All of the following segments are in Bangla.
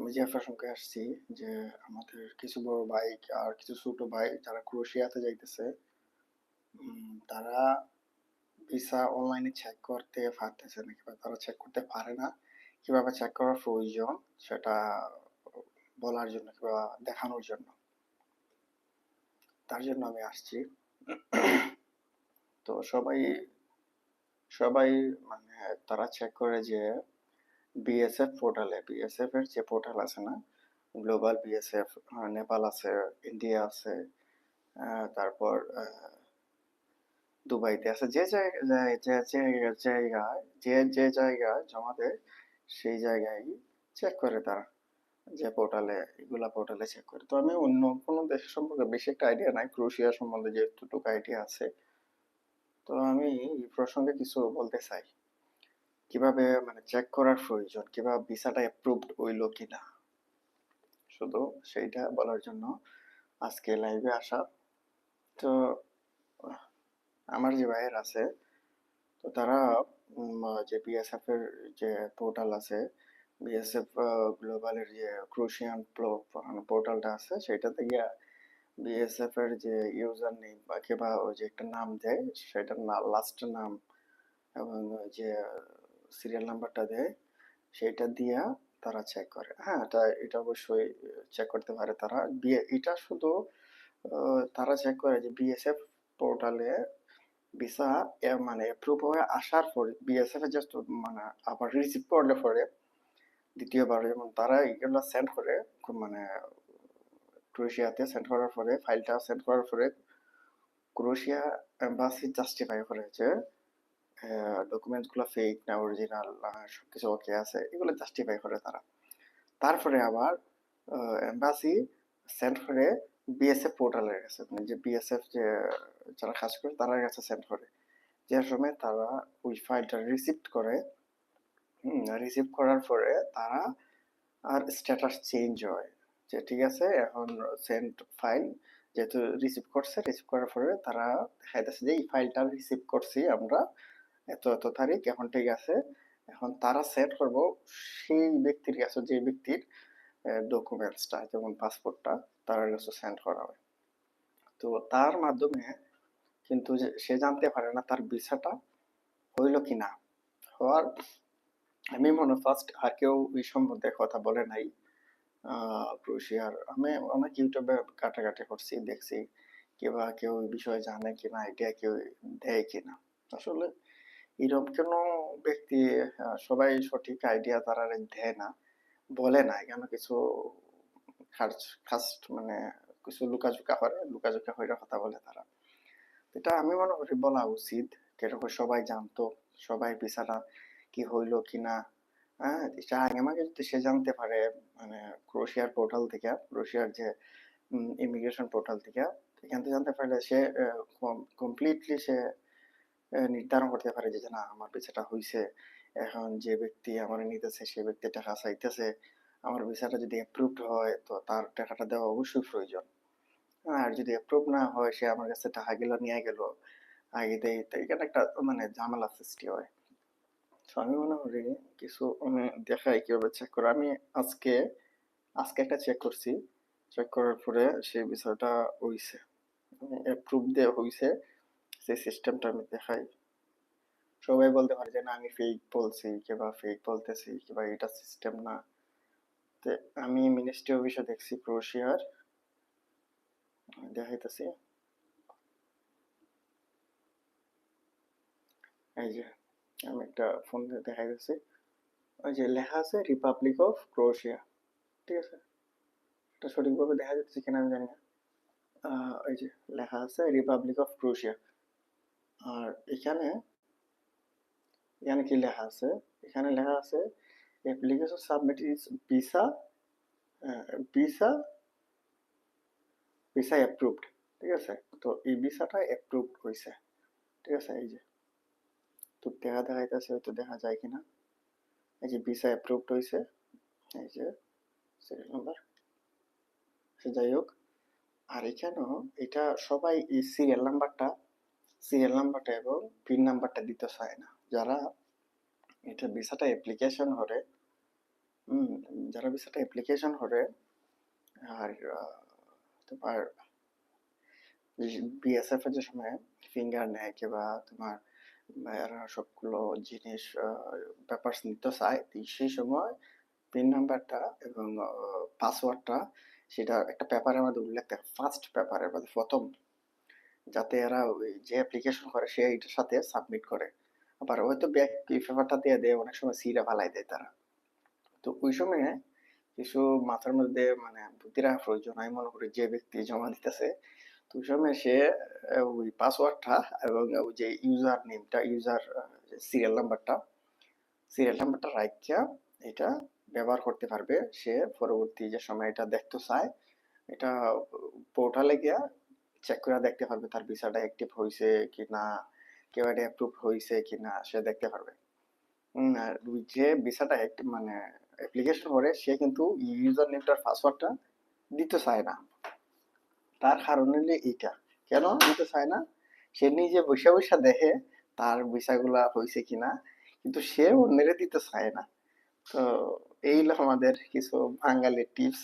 আমি যে প্রসঙ্গে আসছি যে আমাদের কিছু বড় ভাই আর কিছু ছোট ভাই যারা ক্রোয়েশিয়াতে যাইতেছে তারা ভিসা অনলাইনে চেক করতে পারতেছে না, কিংবা তারা চেক করতে পারে না। কীভাবে চেক করার প্রয়োজন, সেটা বলার জন্য কিংবা দেখানোর জন্য। তার জন্য আমি আসছি। তো সবাই সবাই মানে তারা চেক করে যে বিএসএফ পোর্টালে বিএসএফ এর যে পোর্টাল আছে না গ্লোবাল বিএসএফ নেপাল আছে ইন্ডিয়া আছে তারপর দুবাইতে আছে, যে জায়গায় জায়গায়, যে যে জায়গায় জমা দেয়, সেই জায়গায় চেক করে তারা, যে পোর্টালে এগুলা পোর্টালে চেক করে। তো আমি অন্য কোনো দেশ সম্পর্কে বেশি একটা আইডিয়া নাই ক্রোয়েশিয়া সম্বন্ধে যেটুকু আইডিয়া আছে, তো আমি এই প্রসঙ্গে কিছু বলতে চাই। কীভাবে মানে চেক করার প্রয়োজন? কীভাবে ভিসাটা অ্যাপ্রুভড হইল কিনা? শুধু সেইটা বলার জন্য আজকে লাইভে আসা। তো, আমার যে ভাইয়ের আছে, তো তারা যে বিএসএফ এর যে পোর্টাল আছে বিএসএফ গ্লোবালের যে ক্রোশিয়ান পোর্টালটা আছে, সেটাতে গিয়া বিএসএফ এর যে ইউজার নেম বা কিংবা ওই যে একটা নাম দেয়, সেটার লাস্ট নাম এবং যে সিরিয়াল নাম্বারটা দেয় সেটা দিয়া তারা চেক করে। হ্যাঁ এটা এটা অবশ্যই চেক করতে পারে তারা। এটা শুধু তারা চেক করে যে বিএসএফ পোর্টালে ভিসা মানে অ্যাপ্রুভ হয়ে আসার পরে বিএসএফ জাস্ট মানে আবার রিসিভ করলে পরে দ্বিতীয়বার যেমন তারা এগুলো সেন্ড করে মানে ক্রোয়েশিয়াতে সেন্ড করার পরে ফাইলটা সেন্ড করার পরে, ক্রোয়েশিয়া এম্বাসি জাস্টিফাই করে যে ডকুমেন্টসগুলো ফেক না অরিজিনাল সবকিছু ওকে আছে, এগুলো জাস্টিফাই করে তারা। তারপরে আবার এম্বাসি সেন্ড করে বিএসএফ পোর্টালের কাছে। মানে যে বিএসএফ যে, যারা কাজ করে তাদের কাছে সেন্ড করে। যে সময় তারা ওই ফাইলটা রিসিভ করে রিসিভ করার পরে তারা আর স্ট্যাটাস চেঞ্জ হয়। যে ঠিক আছে, এখন সেন্ড ফাইল যেহেতু রিসিভ করছে রিসিভ করার পরে তারা দেখাইতেছে যে এই ফাইলটা রিসিভ করছি আমরা এত এত তারিখ এখন ঠিক আছে। এখন তারা সেট করব সেই ব্যক্তির কাছে যে ব্যক্তির ডকুমেন্টসটা যেমন পাসপোর্টটা তার কাছে সেন্ড করা হয়। তো তার মাধ্যমে কিন্তু সে জানতে পারে না তার ভিসাটা হইল কি না হওয়ার আমি মনে ফার্স্ট আর কেউ এই সম্বন্ধে কথা বলে নাই। আহ, আমি অনেক ইউটিউবে কাটাকাটি করছি দেখছি কিবা কেউ বিষয়ে জানে কিনা আইডিয়া কেউ দেয় কিনা। আসলে এরকম কোনো ব্যক্তি সবাই সঠিক আইডিয়া তারা দেয় না, বলে না। কেন কিছু ফার্স্ট মানে কিছু লুকাঝুকা করে লুকাঝুকা হয়ে কথা বলে তারা। এটা আমি মনে করি বলা উচিত, যেরকম সবাই জানতো, সবাই বিচারা কি হইল, কি না হ্যাঁ? আগে যদি সে জানতে পারে মানে ক্রোশিয়ার পোর্টাল থেকে, ক্রোশিয়ার যে ইমিগ্রেশন পোর্টাল থেকে, এখান থেকে জানতে পারলে সে কমপ্লিটলি সে নির্ধারণ করতে পারে যে না, আমার ভিসাটা হইছে। এখন যে ব্যক্তি আমার নিতেছে, সে ব্যক্তি টাকা চাইতেছে। আমার ভিসাটা যদি অ্যাপ্রুভড হয়, তো তার টাকাটা দেওয়া অবশ্যই প্রয়োজন। আর যদি অ্যাপ্রুভ না হয়, সে আমার কাছে টাকা গুলো নিয়ে গেল। আগে দেয়, তো এখানে একটা মানে ঝামেলা সৃষ্টি হয়। তো আমি মনে করি কিছু, আমি দেখাই কীভাবে চেক করে। আমি আজকে আজকে একটা চেক করছি। চেক করার পরে সেই বিষয়টা হইছে। অ্যাপ্রুভ দিয়ে হইছে। সেই সিস্টেমটা আমি দেখাই, সবাই বলতে পারে যে না, আমি ফেক বলছি কিংবা ফেক বলতেছি কিংবা এটা সিস্টেম না। আমি মিনিস্ট্রি অফিসে দেখছি ক্রোয়েশিয়ার দেখাইতেছি। এই যে, আমি একটা ফোন দেখাইতেছি। ওই যে লেখা আছে রিপাবলিক অফ ক্রোয়েশিয়া ঠিক আছে? এটা সঠিকভাবে দেখা যাচ্ছে কিনা আমি জানি না। ওই যে লেখা আছে রিপাবলিক অফ ক্রোয়েশিয়া আর এখানে এখানে কি লেখা আছে? এখানে লেখা আছে application submit is visa visa visa approved ঠিক আছে? তো এই ভিসাটা অ্যাপ্রুভড হয়েছে ঠিক আছে? এই যে, তো দেখা দেখাইতেছে, হয়তো দেখা যায় কিনা। এই যে ভিসা অ্যাপ্রুভড হয়েছে এই যে সিরিয়াল নাম্বার সে যাই হোক। আর এখানেও এটা সবাই এই সিরিয়াল নাম্বারটা সিরিয়াল নাম্বারটা এবং পিন নাম্বারটা দিতে চায় না যারা এটা ভিসাটা অ্যাপ্লিকেশন করে যারা ভিসাটা অ্যাপ্লিকেশন করে আর তোমার বিএসএফ এর যে সময় ফিঙ্গার নেয় কিংবা তোমার এরা সবগুলো জিনিস আ পেপারস নিতে চায়, সেই সময় পিন নাম্বারটা এবং পাসওয়ার্ডটা সেটা একটা পেপারের মধ্যে উল্লেখ থাকে। ফার্স্ট পেপারের মধ্যে ১ম যাতে এরা যে অ্যাপ্লিকেশন করে সে এটার সাথে সাবমিট করে। আবার হয়তো ব্যাক পেপারটা দিয়ে দেয়, অনেক সময় সিরা ফালাই দেয় তারা। তো ওই সময় কিছু মাথার মধ্যে মানে বুদ্ধি রাখা প্রয়োজন। আমি মনে করি যে ব্যক্তি জমা দিতেছে, তো ওই সময় সে ওই পাসওয়ার্ডটা এবং ওই যে ইউজার নেমটা, ইউজার সিরিয়াল নাম্বারটা, সিরিয়াল নাম্বারটা রাইখা এটা ব্যবহার করতে পারবে। সে পরবর্তী যে সময় এটা দেখতে চায়, এটা পোর্টালে গিয়া চেক করে দেখতে পারবে তার ভিসাটা অ্যাক্টিভ হইছে কিনা, কেউ এটা অ্যাপ্রুভ হইছে কিনা সে দেখতে পারবে। যে ভিসাটা মানে অ্যাপ্লিকেশন করে সে কিন্তু ইউজার নেমটার পাসওয়ার্ডটা দিতে চায় না। তার কারণ হইল এইটা। কেন দিতে চায় না? সে নিজে বইসা, বইসা দেখে তার ভিসাগুলা হইছে কিনা। কিন্তু সে অন্যেরে দিতে চায় না। তো এই হলো আমাদের কিছু বাঙালির টিপস।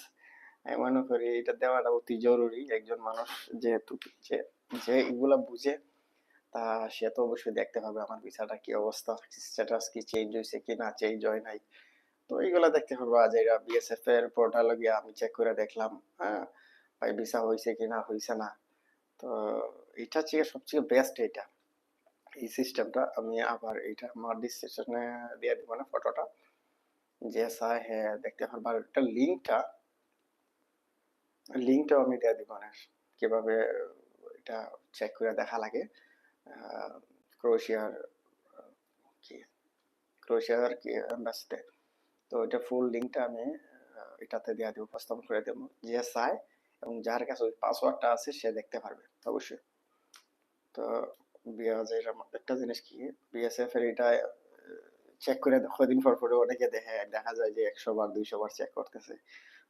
আমি মনে করি এটা দেওয়াটা অতি জরুরি। একজন মানুষ যেহেতু যে, যে এগুলা বুঝে তা সে তো অবশ্যই দেখতে হবে আমার ভিসাটা কি অবস্থা, স্ট্যাটাস কি চেঞ্জ হয়েছে কি না চেঞ্জ হয় নাই। তো এইগুলা দেখতে হবে। আজ এরা বিএসএফ এর পোর্টালে গিয়া আমি চেক করে দেখলাম, হ্যাঁ? ভাই ভিসা হইছে কিনা, হইছে না। তো এটা হচ্ছে সবচেয়ে বেস্ট এইটা। এই সিস্টেমটা আমি আবার এটা আমার ডিসক্রিপশনে দিয়ে দিব না ফটোটা। যে চায় হ্যাঁ দেখতে পারবে। আর এটার লিঙ্কটা লিঙ্কটাও আমি দিয়ে দিব। কীভাবে এটা চেক করে দেখা লাগে। ক্রোশিয়ার কি ক্রোয়েশিয়ার কি এম্বাসিতে। তো এটা ফুল লিঙ্কটা আমি এটাতে দিয়ে দিব, উপস্থাপন করে দেব। যে চায় এবং যার কাছে ওই পাসওয়ার্ডটা আছে সে দেখতে পারবে অবশ্যই। তো বিয়াজ এর একটা জিনিস কি বিএসএফ এর এটা চেক করে কয়দিন পর, পরে অনেকে দেখে দেখা যায় যে ১০০ বার ২০০ বার চেক করতেছে।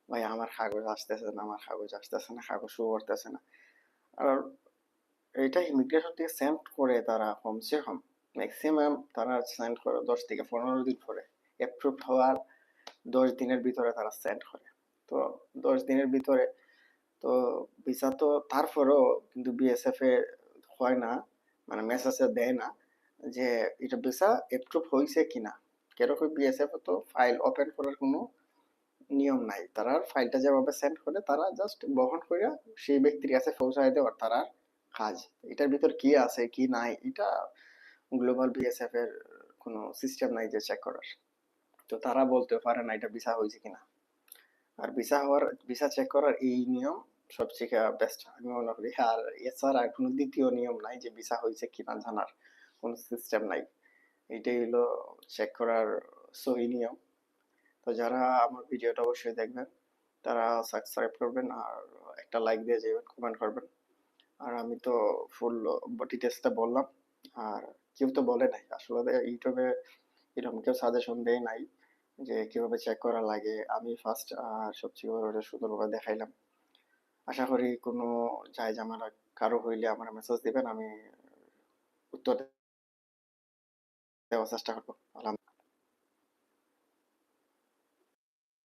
ভাই আমার কাগজ আসতেছে না, আমার কাগজ আসতেছে না, কাগজ শো করতেছে না। আর এইটা ইমিগ্রেশন থেকে সেন্ড করে তারা কমসে কম মেক্সিমাম তারা সেন্ড করে ১০ থেকে ১৫ দিন পরে। অ্যাপ্রুভড হওয়ার ১০ দিনের ভিতরে তারা সেন্ড করে। তো ১০ দিনের ভিতরে তো ভিসা তো তারপরেও কিন্তু বিএসএফ এ হয় না, মানে মেসেজে দেয় না যে এটা ভিসা অ্যাপ্রুভ হয়েছে কিনা। কেরকম বিএসএফ তো ফাইল ওপেন করার কোনো নিয়ম নাই। তারা ফাইলটা যেভাবে সেন্ড করে, তারা জাস্ট বহন কইরা সেই ব্যক্তির কাছে পৌঁছায় দেওয়ার, তারা কাজ। এটার ভিতর কি আছে, কি নাই, এটা গ্লোবাল বিএসএফ এর কোনো সিস্টেম নাই যে চেক করার। তো তারা বলতেও পারে না এটা ভিসা হয়েছে কিনা। আর ভিসা হওয়ার ভিসা চেক করার এই নিয়ম সবচেয়ে বেস্ট আমি মনে করি। আর এছাড়া কোনো দ্বিতীয় নিয়ম নাই যে ভিসা হইছে কিনা জানার কোনো সিস্টেম নাই। এটাই হলো চেক করার সহি নিয়ম। তো যারা আমার ভিডিওটা অবশ্যই দেখবেন, তারা সাবস্ক্রাইব করবেন আর একটা লাইক দিয়ে যাবেন, কমেন্ট করবেন। আর আমি তো ফুল ডিটেইলসটা বললাম। আর কেউ তো বলে নাই। আসলে ইউটিউবে এরকম কেউ সাজেশন দেয় নাই যে কীভাবে চেক করা লাগে। আমি ফার্স্ট আর সবচেয়ে বড় এটা সুন্দরভাবে দেখাইলাম। আশা করি কোনো ঝাই-ঝামেলা কারও হইলে আমার মেসেজ দিবেন। আমি উত্তর দেওয়ার চেষ্টা করব আলহাম